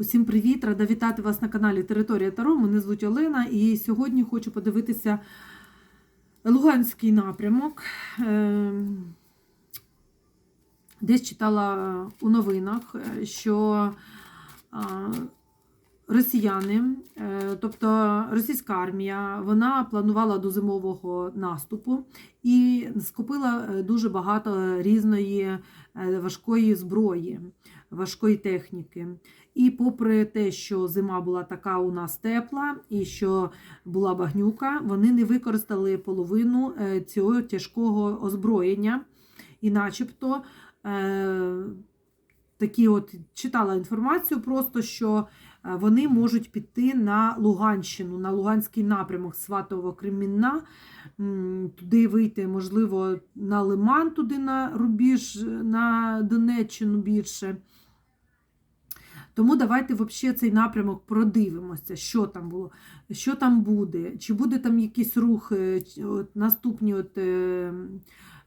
Усім привіт! Рада вітати вас на каналі Територія Таро. Мене звуть Олена, і сьогодні хочу подивитися Луганський напрямок. Ем, Десь читала у новинах, е, що росіяни, е, тобто російська армія, вона планувала до зимового наступу і скупила е, дуже багато різної важкої зброї, важкої техніки. І попри те, що зима була така у нас тепла і що була багнюка, вони не використали половину е, цього тяжкого озброєння. І начебто е, такі от читала інформацію, просто що е, вони можуть піти на Луганщину, на Луганський напрямок Сватово Кремінна, туди вийти, можливо, на Лиман, туди на рубіж, на Донеччину більше. Тому давайте взагалі цей напрямок продивимося, що там було, що там буде, чи буде там якийсь рух е, от, наступні от, е,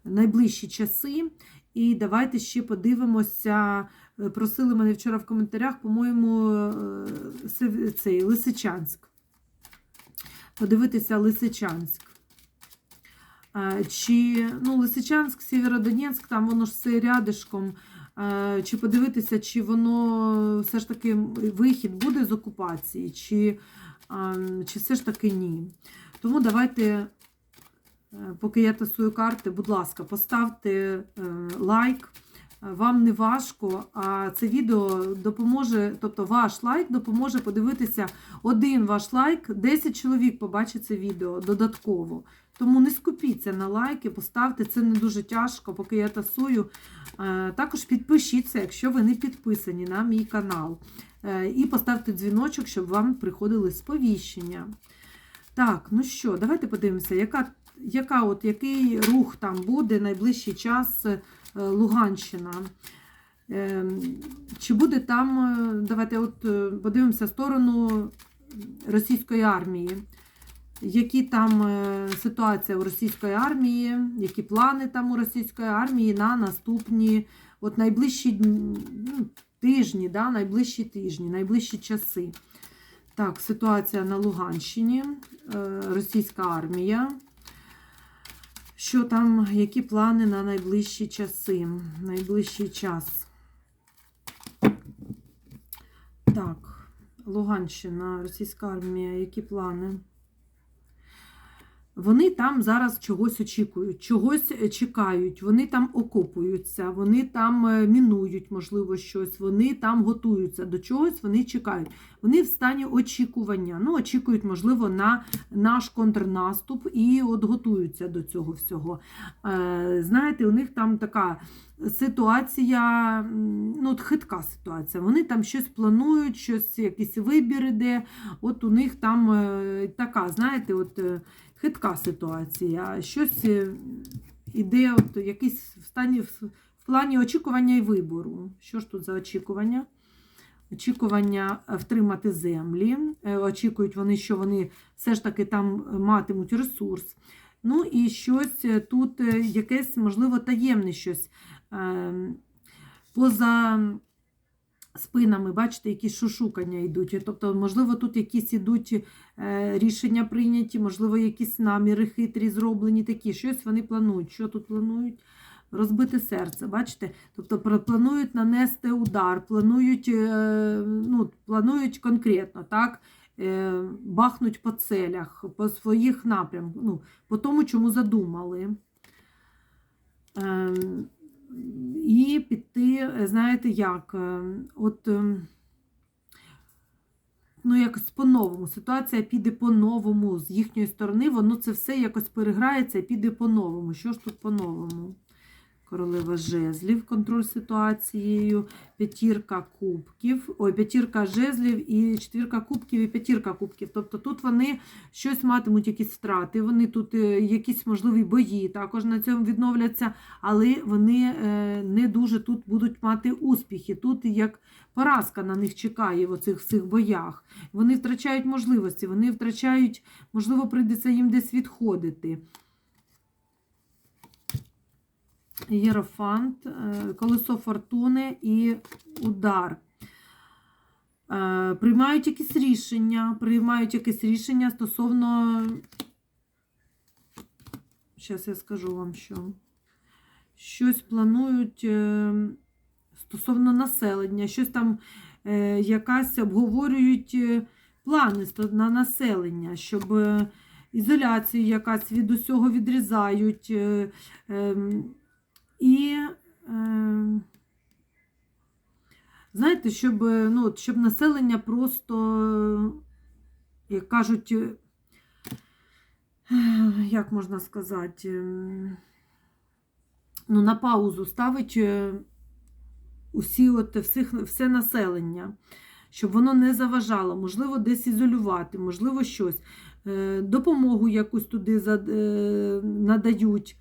найближчі часи. І давайте ще подивимося. е, Просили мене вчора в коментарях, по-моєму, е, цей Лисичанськ. Подивитися Лисичанськ. Чи ну, Лисичанськ, Сєвєродонецьк, там воно ж все рядишком. Е, Чи подивитися, чи воно все ж таки вихід буде з окупації, чи, чи все ж таки ні. Тому давайте, е, поки я тасую карти, будь ласка, поставте е, лайк. Е, Вам не важко, а це відео допоможе, тобто ваш лайк допоможе подивитися один ваш лайк, 10 чоловік побачить це відео додатково. Тому не скупіться на лайки, поставте, це не дуже тяжко, поки я тасую. Е, Також підпишіться, якщо ви не підписані на мій канал. Е, І поставте дзвіночок, щоб вам приходили сповіщення. Так, ну що, давайте подивимося, яка, яка от, який рух там буде найближчий час е, Луганщина. Чи буде там, давайте от подивимося сторону російської армії. Які там е, ситуація у російської армії, які плани там у російської армії на наступні от найближчі ну, тижні, да, найближчі тижні, найближчі часи. Так, ситуація на Луганщині, е, російська армія. Що там, які плани на найближчі часи, найближчий час? Так, Луганщина, російська армія, які плани? Вони там зараз чогось очікують, чогось е, чекають, вони там окопуються, вони там е, мінують, можливо, щось, вони там готуються до чогось, вони чекають. Вони в стані очікування. Ну, очікують, можливо, на наш контрнаступ і от готуються до цього всього. Е, Знаєте, у них там така ситуація, ну, от хитка ситуація. Вони там щось планують, щось, якийсь вибір іде. От у них там така, знаєте, от. Хитка ситуація, щось е, іде, от якийсь в стані в плані очікування і вибору. Що ж тут за очікування? Очікування е, втримати землі. Е, Очікують вони, що вони все ж таки там матимуть ресурс. Ну і щось тут, якесь, можливо, таємне щось. Ем, Поза спинами, бачите, якісь шушукання йдуть. Тобто, можливо, тут якісь ідуть е, рішення прийняті, можливо, якісь наміри хитрі зроблені такі. Щось вони планують. Що тут планують? Розбите серце, бачите? Тобто планують нанести удар, планують, е, ну, планують конкретно, так? Е, Бахнуть по целях, по своїх напрямках, ну, по тому, чому задумали. І піти, е, знаєте, як? е, От, ем, ну, якось по-новому. Ситуація піде по-новому з їхньої сторони, воно це все якось переграється і піде по-новому. Що ж тут по-новому? Королева жезлів, контроль ситуацією, п'ятірка кубків, ой, п'ятірка жезлів і четвірка кубків і п'ятірка кубків. Тобто тут вони щось матимуть, якісь втрати, вони тут е, якісь можливі бої також на цьому відновляться, але вони е, не дуже тут будуть мати успіхи. Тут як поразка на них чекає в оцих всіх боях. Вони втрачають можливості, вони втрачають, можливо, прийдеться їм десь відходити. Єрофант, е, колесо фортуни і удар. Е, Приймають якісь рішення, приймають якесь рішення стосовно. Зараз я скажу вам що. Щось планують е, стосовно населення, щось там якась обговорюють плани на населення, щоб ізоляцію якась від усього відрізають. І е, знаєте, щоб, ну, щоб населення просто, як кажуть, е, як можна сказати, ну, на паузу ставить е, усі от, всіх, все населення, щоб воно не заважало, можливо, десь ізолювати, можливо, щось. Е, Допомогу якусь туди надають.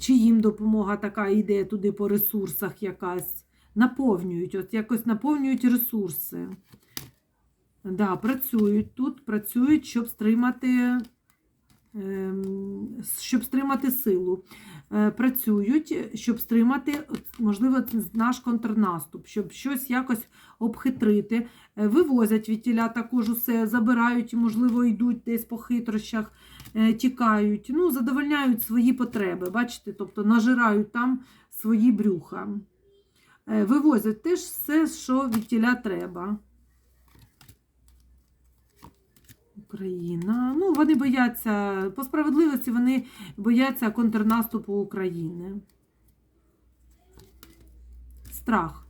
Чи їм допомога така йде туди по ресурсах якась. Наповнюють, от якось наповнюють ресурси. Да, працюють тут, працюють, щоб стримати, ем, щоб стримати силу. Е, Працюють, щоб стримати, можливо, наш контрнаступ, щоб щось якось обхитрити. Е, Вивозять від тіля також усе, забирають, можливо, йдуть десь по хитрощах, тікають, ну, задовольняють свої потреби, бачите, тобто нажирають там свої брюха. Е, Вивозять теж все, що від тіля треба. Україна. Ну, вони бояться, по справедливості, вони бояться контрнаступу України. Страх.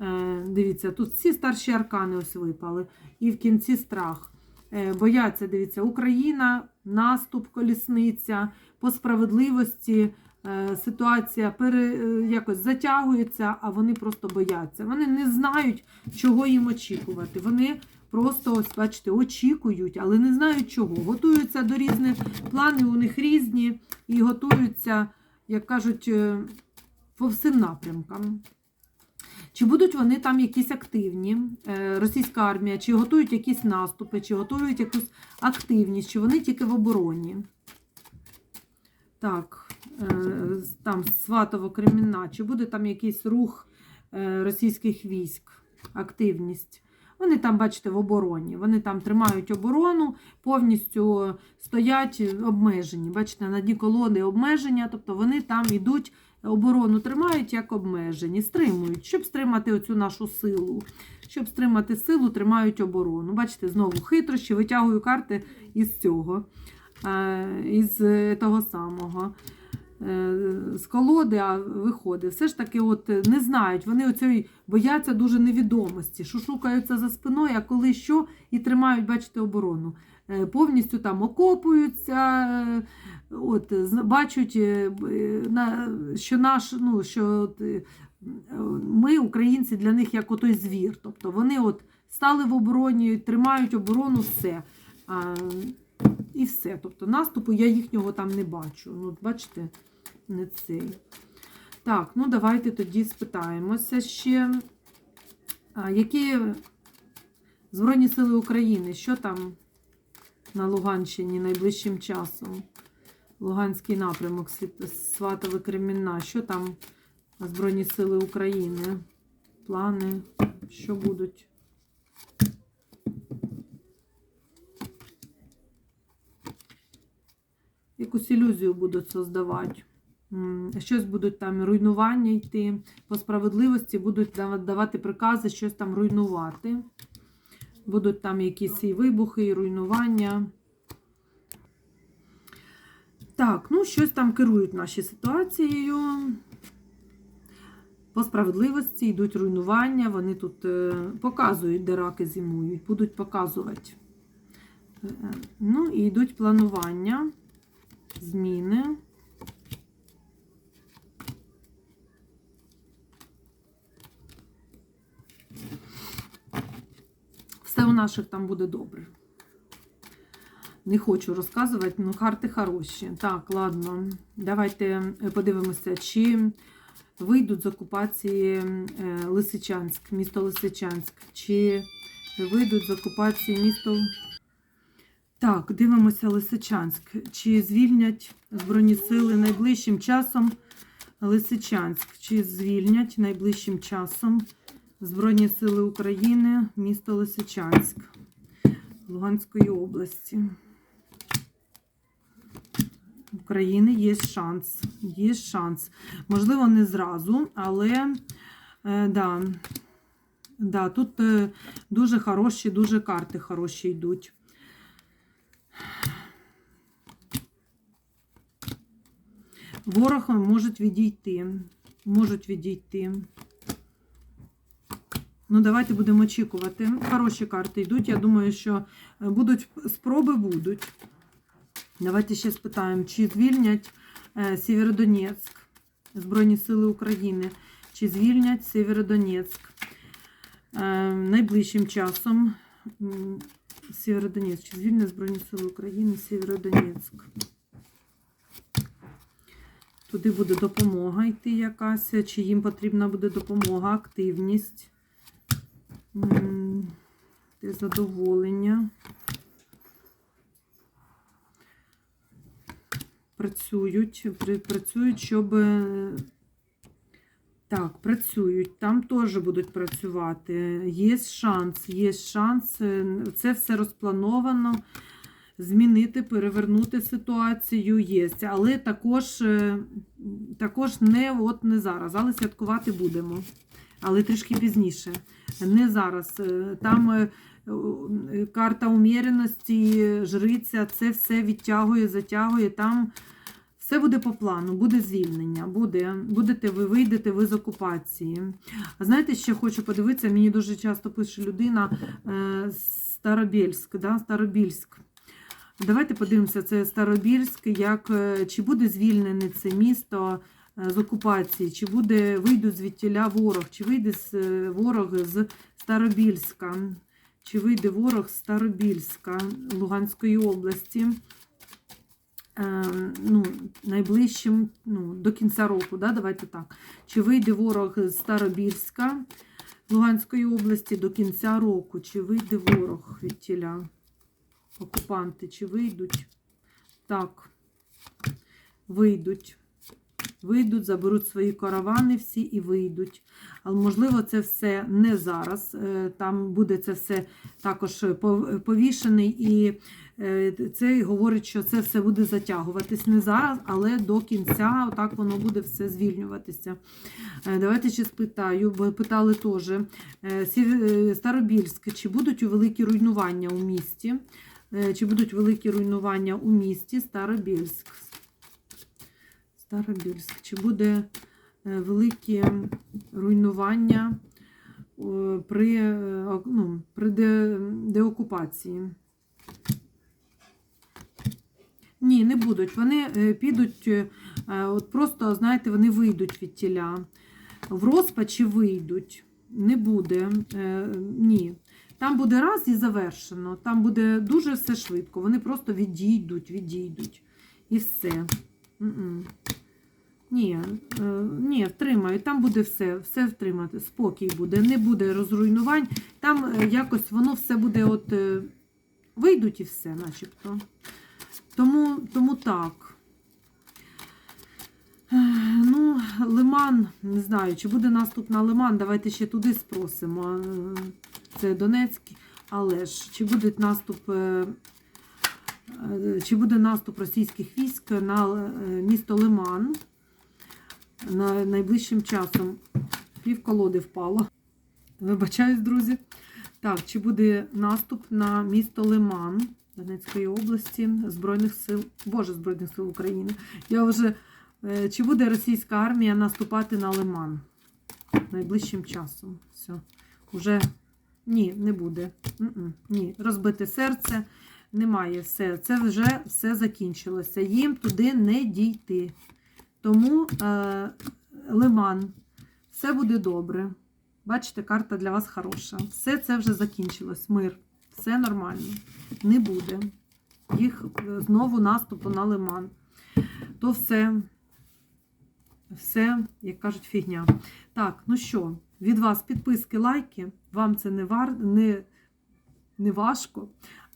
Е, дивіться, тут всі старші аркани ось випали. І в кінці страх. Е, бояться, дивіться, Україна, наступ, колісниця, по справедливості. е, Ситуація пере, е, якось затягується, а вони просто бояться. Вони не знають, чого їм очікувати. Вони просто, ось бачите, очікують, але не знають чого. Готуються до різних плани, у них різні, і готуються, як кажуть, е, по всім напрямкам. Чи будуть вони там якісь активні, е, російська армія, чи готують якісь наступи, чи готують якусь активність, чи вони тільки в обороні? Так, е, там Сватово Кремінна, чи буде там якийсь рух е, російських військ, активність? Вони там, бачите, в обороні. Вони там тримають оборону, повністю стоять обмежені. Бачите, на дні колони обмеження, тобто вони там йдуть, оборону тримають як обмежені, стримують, щоб стримати оцю нашу силу. Щоб стримати силу, тримають оборону. Бачите, знову хитрощі, витягую карти із цього, е, із е, того самого. Е, З колоди а виходить. Все ж таки, от не знають, вони оцьої бояться дуже невідомості, що шукаються за спиною, а коли що, і тримають, бачите, оборону. Повністю там окопуються, от, бачать, е, е, що наш, ну, що от, е, ми, українці, для них як отой звір. Тобто вони от стали в обороні, тримають оборону, все. А, і все. Тобто наступу я їхнього там не бачу. Ну, бачите, не цей. Так, ну давайте тоді спитаємося ще. А, які Збройні Сили України, що там на Луганщині найближчим часом? Луганський напрямок, Сватове Кремінна. Що там Збройні Сили України? Плани, що будуть? Якусь ілюзію будуть создавати. Щось будуть там руйнування йти. По справедливості будуть давати прикази, щось там руйнувати. Будуть там якісь і вибухи, і руйнування. Так, ну щось там керують наші ситуацією. По справедливості йдуть руйнування, вони тут е, показують, де раки зимують, будуть показувати. Е, Ну і йдуть планування, зміни. Все у наших там буде добре. Не хочу розказувати, ну карти хороші. Так, ладно, давайте е, подивимося, чи вийдуть з окупації е, Лисичанськ, місто Лисичанськ, чи вийдуть з окупації місто. Так, дивимося Лисичанськ. Чи звільнять Збройні сили найближчим часом Лисичанськ? Чи звільнять найближчим часом Збройні Сили України, місто Лисичанськ Луганської області. України є шанс. Є шанс. Можливо, не зразу, але е, да, да, тут е, дуже хороші, дуже карти хороші йдуть. Ворог можуть відійти. Можуть відійти. Ну, давайте будемо очікувати. Хороші карти йдуть. Я думаю, що е, будуть спроби будуть. Давайте ще спитаємо, чи звільнять е, Сєвєродонецьк, Збройні Сили України, чи звільнять Сєвєродонецьк е, найближчим часом. Сєвєродонецьк, чи звільнять Збройні Сили України, Сєвєродонецьк. Туди буде допомога йти якась, чи їм потрібна буде допомога, активність, задоволення. Працюють, працюють, щоб. е, Так, працюють, там теж будуть працювати. Є шанс, є шанс. е, Це все розплановано. Змінити, перевернути ситуацію є. Але також, е, також не от не зараз. Але святкувати будемо. Але трішки пізніше. Не зараз. Там карта уміреності, жриця, це все відтягує, затягує. Там все буде по плану, буде звільнення, буде, будете ви вийдете ви з окупації. А знаєте, ще хочу подивитися, мені дуже часто пише людина е, Старобільськ, да, Старобільськ. Давайте подивимося, це Старобільськ, як, е, чи буде звільнене це місто е, з окупації, чи буде вийдуть звідтіля ворог, чи вийде ворог з Старобільська, чи вийде ворог з Старобільська Луганської області. Е, ну, найближчим ну, до кінця року, да, давайте так. Чи вийде ворог з Старобільська Луганської області до кінця року? Чи вийде ворог від тіля? Окупанти, чи вийдуть? Так, вийдуть. Вийдуть, заберуть свої каравани всі і вийдуть. Але, можливо, це все не зараз. Е, Там буде це все також повішений, і е, це говорить, що це все буде затягуватись не зараз, але до кінця отак воно буде все звільнюватися. Е, Давайте ще спитаю, бо питали теж. Старобільськ, чи будуть великі руйнування у місті? Чи будуть великі руйнування у місті Старобільськ? Старобільськ. Чи буде е, великі руйнування е, при, е, ну, при де, деокупації? Ні, не будуть. Вони підуть, от просто, знаєте, вони вийдуть від тіля. В розпачі вийдуть. Не буде. Ні. Там буде раз і завершено. Там буде дуже все швидко. Вони просто відійдуть, відійдуть. І все. Ні, е, ні, втримають. Там буде все, все втримати. Спокій буде, не буде розруйнувань. Там е, якось воно все буде от е, вийдуть і все, начебто. Тому, тому так. Ну, Лиман, не знаю, чи буде наступ на Лиман, давайте ще туди спросимо. Це Донецький, але ж чи буде наступ, чи буде наступ російських військ на місто Лиман на найближчим часом? Пів колоди впало. Вибачаюсь, друзі. Так, чи буде наступ на місто Лиман Донецької області Збройних сил, Боже, Збройних сил України. Я вже Е, Чи буде російська армія наступати на Лиман найближчим часом? Все. Уже ні, не буде. Ні, розбите серце, немає все. Це вже все закінчилося. Їм туди не дійти. Тому е, Лиман, все буде добре. Бачите, карта для вас хороша. Все це вже закінчилось. Мир. Все нормально. Не буде. Їх е, знову наступу на Лиман. То все. Все, як кажуть, фігня. Так, ну що, від вас підписки, лайки. Вам це не вар... не, не важко.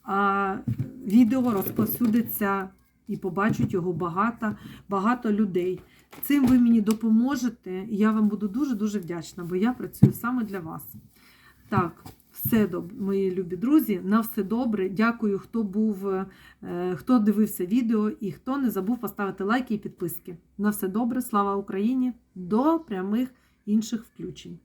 А відео розповсюдиться і побачать його багато, багато людей. Цим ви мені допоможете, і я вам буду дуже-дуже вдячна, бо я працюю саме для вас. Так, все добре, мої любі друзі. На все добре. Дякую, хто був, е, хто дивився відео і хто не забув поставити лайки і підписки. На все добре, слава Україні! До прямих інших включень.